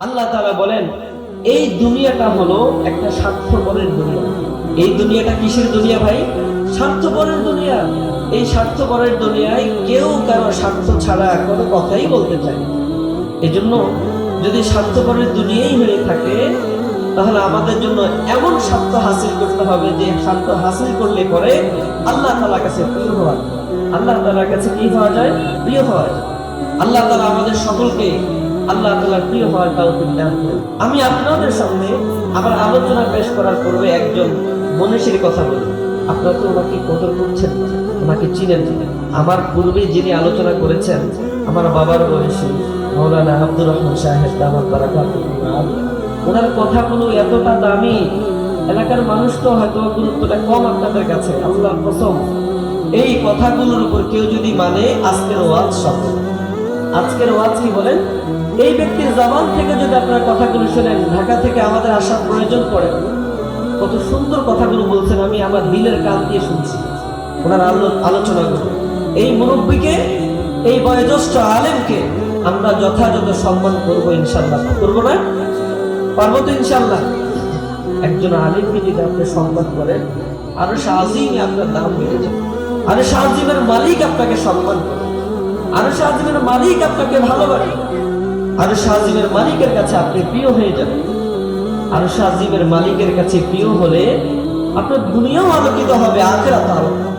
আল্লাহ তাআলা বলেন, এই দুনিয়াটা হলো একটা স্বার্থপরের দুনিয়া। এই দুনিয়াটা কিসের দুনিয়া ভাই? স্বার্থপরের দুনিয়া। এই স্বার্থপরের দুনিয়ায় কেউ কারও স্বার্থ ছাড়া কোনো কথাই বলতে চায়। এজন্য যদি স্বার্থপরের দুনিয়াই হয়ে থাকে, তাহলে আমাদের জন্য এমন স্বার্থ হাসিল করতে হবে যে স্বার্থ হাসিল করলে পরে আল্লাহ তালার কাছে প্রিয় হওয়া। আল্লাহ তালার কাছে কি হওয়া যায়? প্রিয় হওয়া যায়। আল্লাহ তালা আমাদের সকলকে আল্লাহ তালার হওয়ার তৌফিক দান আমি আপনাদের সামনে আমার আলোচনা পেশ করার পূর্বে একজন মনীষীর কথা বলি। আপনারা তো ওনাকে কদর করছেন, ওনাকে চিনেন। আমার পূর্বে যিনি আলোচনা করেছেন, আমার বাবার বয়সী মৌলানা আব্দুর রহমান সাহেব, দামাত বারাকাতুহু ওনার কথাগুলো এতটা দামি, এলাকার মানুষ তো হয়তো গুরুত্বটা কম আপনাদের কাছে। আল্লাহ কসম, এই কথাগুলোর উপর কেউ যদি মানে আজকের ওয়াজ সফল। আজকের ওয়াজ বলেন, এই ব্যক্তির জবান থেকে যদি আপনার কথাগুলো শোনেন, ঢাকা থেকে আমাদের আসার প্রয়োজন পড়ে। কত সুন্দর কথাগুলো বলছেন, আমি আমার দিলের কান দিয়ে শুনছি। ওনার আলো- আলোচনাগুলো এই মুরব্বীকে, এই বয়োজ্যেষ্ঠ আলেমকে আমরা যথাযথ সম্মান করব ইনশাল্লাহ। করব না? পারব তো ইনশাল্লাহ। একজন আলিমকে যদি আপনি সম্মান করেন, আরও শাহজিমে আপনার দাম বেড়ে যাবে। আরও শাহজিমের মালিক আপনাকে সম্মান করে আরও শাহজিমের মালিক আপনাকে ভালোবাসে। আর শাহজিমের মালিকের কাছে আপনি প্রিয় হয়ে যাবেন আর শাহজিমের মালিকের কাছে প্রিয় হলে আপনার দুনিয়াও আলোকিত হবে, আখেরাত আলোকিত